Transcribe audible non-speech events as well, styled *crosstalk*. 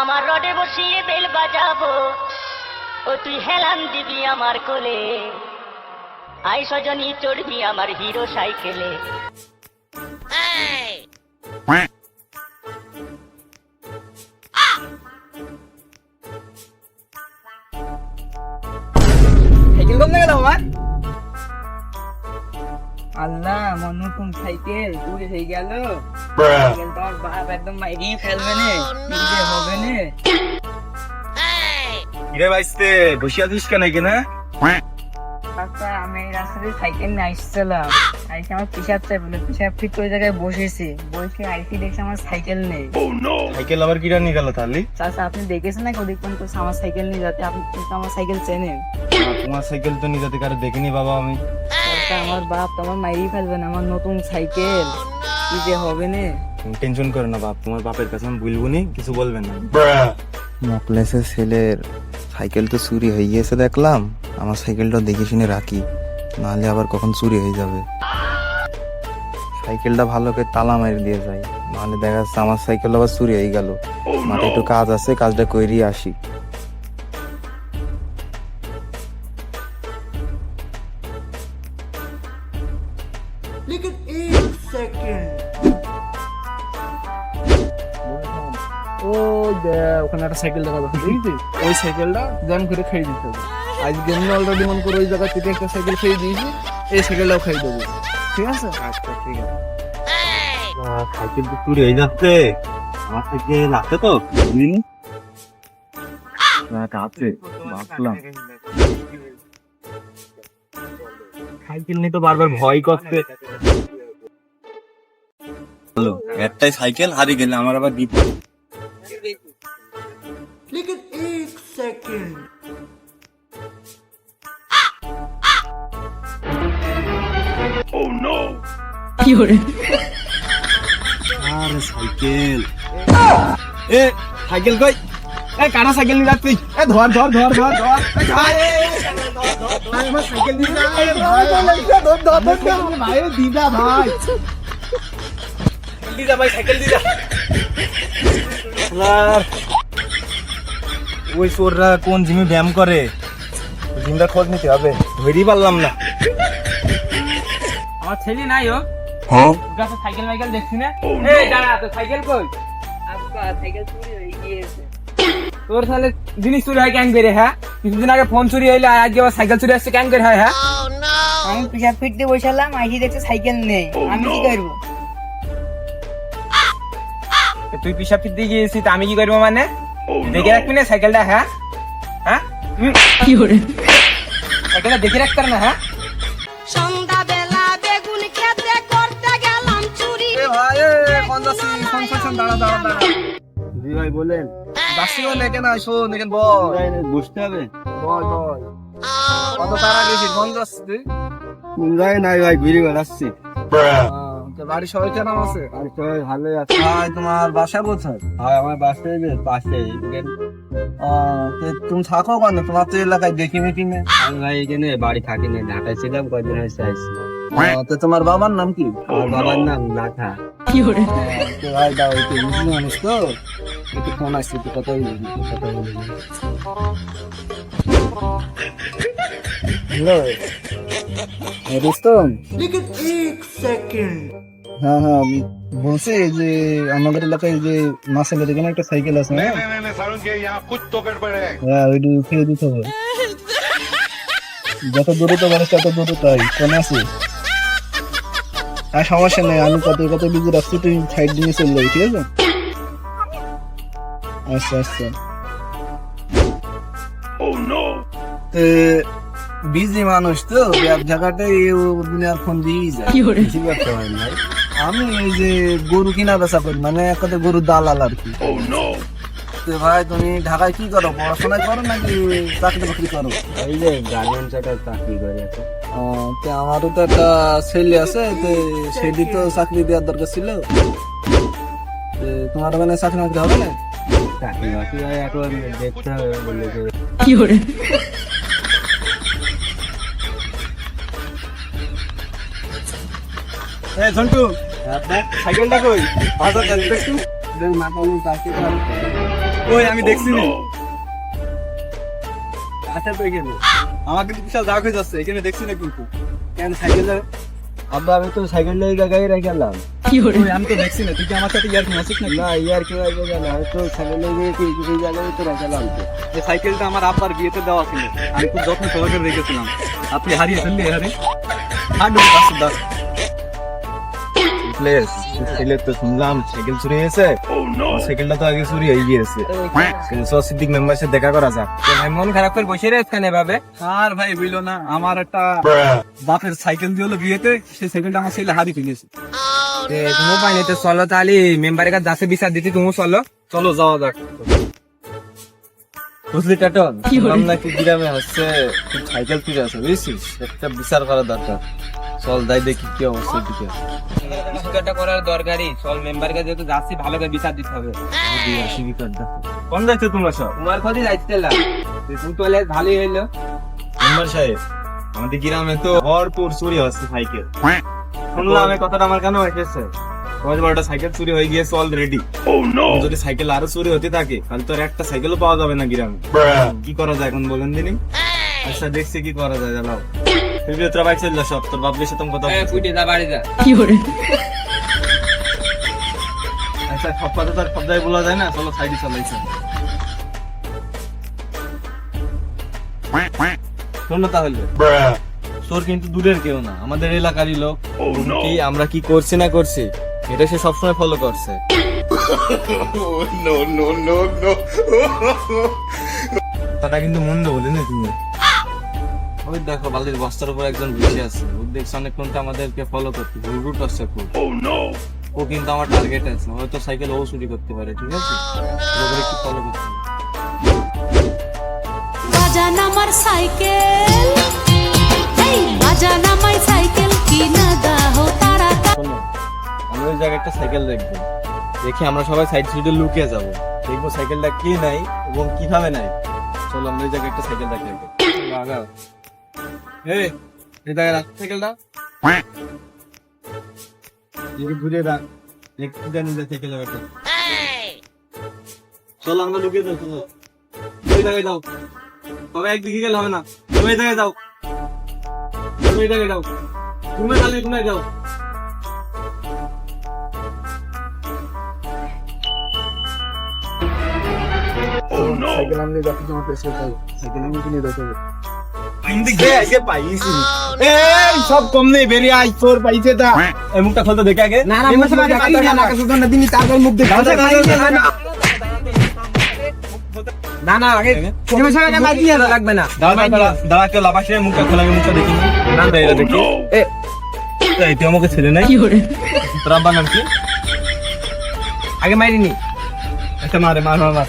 আমার রডে বসিয়ে বেল বাজাবো। ও তুই হেলান দিবি আমার কোলে। আই সজনী, চড়বি আমার হিরো সাইকেলে। আল্লাহ আমার নতুন সাইকেল পুড়ে হয়ে গেল। তোমার বাপ একদম মাইরিয়ে ফেলবে নে। হবে নে। কিরে বাইসতে বসে আছিস কেন এখানে? আচ্ছা আমি এই রাস্তা দিয়ে সাইকেল নিয়ে আসছিলাম। আইসি আমার পিসাব চাই বলে পিসাব ঠিক করে জায়গায় বসেছি। বসে আইসি দেখছি আমার সাইকেল নেই। সাইকেল আবার কিরা নিয়ে গেল তাহলে? চাচা আপনি দেখেছেন না ওদিক পর্যন্ত আমার সাইকেল নিয়ে যাতে আপনি আমার সাইকেল চেনেন? তোমার সাইকেল তো নিয়ে যেতে কারও দেখিনি বাবা আমি। আমার বাপ তো আমার মাইরিয়ে ফেলবে না আমার নতুন সাইকেল। কি যে হবে না? টেনশন করো না বাপ। তোমার বাপের কাছে আমি বলব নি কিছু বলবেন না। মকলেসের ছেলের সাইকেল তো চুরি হয়ে গিয়েছে দেখলাম। আমার সাইকেলটা দেখে শুনে রাখি। নাহলে আবার কখন চুরি হয়ে যাবে। সাইকেলটা ভালো করে তালা মারি দিয়ে যাই। নাহলে দেখা যাচ্ছে আমার সাইকেল আবার চুরি হয়ে গেল। মাঠে একটু কাজ আছে কাজটা করিয়ে আসি। ওই দেখ ওখানে একটা সাইকেল দেখা যাচ্ছে বুঝলি ওই সাইকেলটা জ্যাম করে খেয়ে দিতে হবে। আজকে আমি অলরেডি মন করে ওই জায়গা থেকে একটা সাইকেল খেয়ে দিয়েছি এই সাইকেলটাও খাই দেবো। ঠিক আছে? আচ্ছা ঠিক আছে। সাইকেল তো চুরি হয়ে যাচ্ছে। আমার সাইকেল আছে তো? বুঝলি আছে। ভাবলাম। সাইকেল নিয়ে তো বারবার ভয় করছে। হ্যালো একটাই সাইকেল হারিয়ে গেলে আমার আবার বিপদ। আরে সাইকেল। এ সাইকেল কই? এ কারা সাইকেল নিয়ে যাচ্ছিস এ ধর ধর ধর, ধর, ধর, ধর, আমার সাইকেল নিয়ে ভাই, ধর, ধর, ধর, ধর, ভাই, এ, দিদা ভাই। দিদা ভাই সাইকেল দিদা ওই চোররা কোন জিমে ব্যায়াম করে? জিমটা খোঁজ নিতে হবে। ধরেই পারলাম না। আমার ছেলে নাই ও। গাছে সাইকেল মাইকেল দেখছি না? এই দাঁড়া তো সাইকেল কই? আব্বা সাইকেল চুরি হয়ে গিয়েছে। তোর তাহলে জিনিস চুরি হয় ক্যাং করে হ্যাঁ? কিছুদিন আগে ফোন চুরি হইলে আর আজকে আবার সাইকেল চুরি আসছে ক্যাং করে হয় হ্যাঁ? আমি পিসাব ফিরতে বসালাম আইসি দেখছে সাইকেল নেই। আমি কি করব? তুই পিসাব ফিরতে গিয়েছিস তা আমি কি করব মানে? দেখে রাখবি না সাইকেলটা হ্যাঁ? হ্যাঁ? কি করে সাইকেলটা দেখে রাখতে না হ্যাঁ? সন্ধ্যাবেলা বেগুন খেতে করতে গেলাম চুরি ভাই কোন যাচ্ছি শোন শোন শোন দাঁড়া দাঁড়া দাঁড়া। ভাই বলেন। কোন বুঝতে হবে? কত তারা কোন কোন নাই ভাই ঘুরে বেড়াচ্ছি সবাই কেমন আছে? সবাই ভালোই আছে। ভাই তোমার বাসা কোথায়? আমার পাশে তুমি থাকো কেন? তোমার তো এলাকায় দেখি মিটি না আমি ভাই এখানে বাড়ি থাকি না ঢাকায় ছিলাম কয়দিন হয়েছে আসছি তো তোমার বাবার নাম কি? আমার বাবার নাম লাঠা তো ভাই দাও মানুষ তো। একটু ফোন আসছে একটু কথা বলবি কথা বলবি হ্যালো। রুস্তম? হ্যাঁ হ্যাঁ বলছি যে আমাদের এলাকায় যে মাসেলের এখানে একটা সাইকেল আছে হ্যাঁ হ্যাঁ ওইটি দিতে হবে। যত দূরে তো মানুষ তত দূরে তাই কোন আছে হ্যাঁ সমস্যা নেই আমি কত কত বিজি রাখছি তুই সাইড দিয়ে চলে যাবি ঠিক আছে? আচ্ছা আচ্ছা বিজি মানুষ তো ফোন দিয়েই যায়। ঠিক আছে ভাই ভাই আমি এই যে গরু কিনা বেচা করি মানে এক কথা গরু দালাল আর কি। তো ভাই তুমি ঢাকায় কি করো? পড়াশোনা করো নাকি চাকরি বাকরি করো? এই যে গার্মেন্টস একটা চাকরি করে ও, তো আমারও তো একটা ছেলে আছে তো সেটি তো চাকরি দেওয়ার দরকার ছিল। তোমার ওখানে চাকরি বাকরি হবে না? সাইকেলটা ওই আমি দেখছি আচ্ছা তো কিন্তু বিশাল এখানে দেখছি না কিন্তু কেন সাইকেল আব্বা আমি তো সাইকেলটা জায়গায় রেখে গেলাম ওই আমি তো দেখছি না তুই কি আমার সাথে ইয়ার মাসিক নাকি? না ইয়ার কি গেল আমি তো সাইকেলে গিয়ে কি জায়গায় তো রেখে গেলাম এই সাইকেলটা আমার আব্বার বিয়েতে দেওয়া ছিল। আমি খুব যত্ন সহকারে রেখেছিলাম। আপনি হারিয়ে ফেললে হারে। হাঁটু পাঁচশো দশ প্লেস ছেলে তো শুনলাম সাইকেল চুরি হয়েছে। সাইকেলটা তো আগে চুরি হয়ে গিয়েছে। সিদ্দিক মেম্বার সাথে দেখা করা যাক। ভাই মন খারাপ করে বসে রে এখানে ভাবে আর ভাই বুঝলো না আমার একটা বাপের সাইকেল দিয়ে হলো বিয়েতে সেই সাইকেলটা আমার ছেলে হারিয়ে ফেলেছে। তুমি পাইনি তো চলো তাহলে মেম্বারের কাছে যাচ্ছে বিচার দিতে তুমি চলো। চলো যাওয়া যাক বুঝলি টাটন শুনলাম নাকি গ্রামে হচ্ছে সাইকেল চুরি আছে বুঝছিস? একটা বিচার করা দরকার। চল যাই দেখি কি অবস্থা দিকে একটা করার দরকারই। চল মেম্বারের কাছে যেহেতু যাচ্ছি ভালো করে বিচার দিতে হবে। কোন যাচ্ছে তোমরা সব? তোমার খোঁজে যাইছিলাম তুমি তো এলে ভালোই হইল। মেম্বার সাহেব আমাদের গ্রামে তো ভরপুর চুরি হচ্ছে সাইকেল। শুনলাম এই কথাটা আমার কেন এসেছে? দশ বারোটা সাইকেল চুরি হয়ে গিয়েছে অলরেডি যদি সাইকেল আরও চুরি হতে থাকে তাহলে তো আর একটা সাইকেলও পাওয়া যাবে না গ্রামে। কি করা যায় এখন বলেন দিনই আচ্ছা দেখছি কি করা যায় জানাও তুই তোরা বাইক চল সব তোর বাবলির সাথে কথা। পুইটে যা বাড়ি যা। আচ্ছা সব কথা তো আর সব জায়গায় বলা যায় না চলো সাইডে চালাইছে। শোনো তাহলে। তোর কিন্তু দূরের কেউ না আমাদের এলাকারই লোক। কি আমরা কি করছি না করছি এটা সে সবসময় ফলো করছে। *laughs* তাটা কিন্তু মন্দ বলে না তুমি। ওই দেখো বালির বস্তার উপর একজন বসে আছে। ও দেখছে অনেকক্ষণটা আমাদেরকে ফলো করতে ভুল রুট আসছে খুব ও কিন্তু আমার টার্গেট আছে হয়তো সাইকেল ও চুরি করতে পারে ঠিক আছে? ওগুলো একটু ফলো করতে হবে। আমার সাইকেল একটা সাইকেল দেখব। দেখি আমরা সবাই সাইড সাইডে লুকিয়ে যাব। দেখব সাইকেলটা কে নাই এবং কীভাবে নাই। চলো আমরা ওই জায়গায় একটা সাইকেল দেখে আসব। লাগাও ঘুরে রাখ একটু জানি যে সাইকেল ব্যাপারটা। চলো আমরা লুকিয়ে যাও চলো। ওই জায়গায় যাও। তবে একদিকে গেলে হবে না। তুমি এই জায়গায় যাও। তুমি জায়গায় তুমি তাহলে যাও। সাইকেল আমি দেখো তোমার পেছনে তাই সাইকেল আমি কিনে দেখো সব কম নেই বেরিয়ে আই তোর পাইছে তা মুখটা খুলতে দেখে আগে। না তারপর মুখ দেখে আগে। লাগবে না। দাঁড়া কেউ লাফাসে মুখটা খোলা মুখটা দেখি না না এটা দেখি। এ এই তুই আমাকে ছেলে নাই? তোর আব্বার নাম কি? আগে মারিনি। একটা মারে মার মার মার।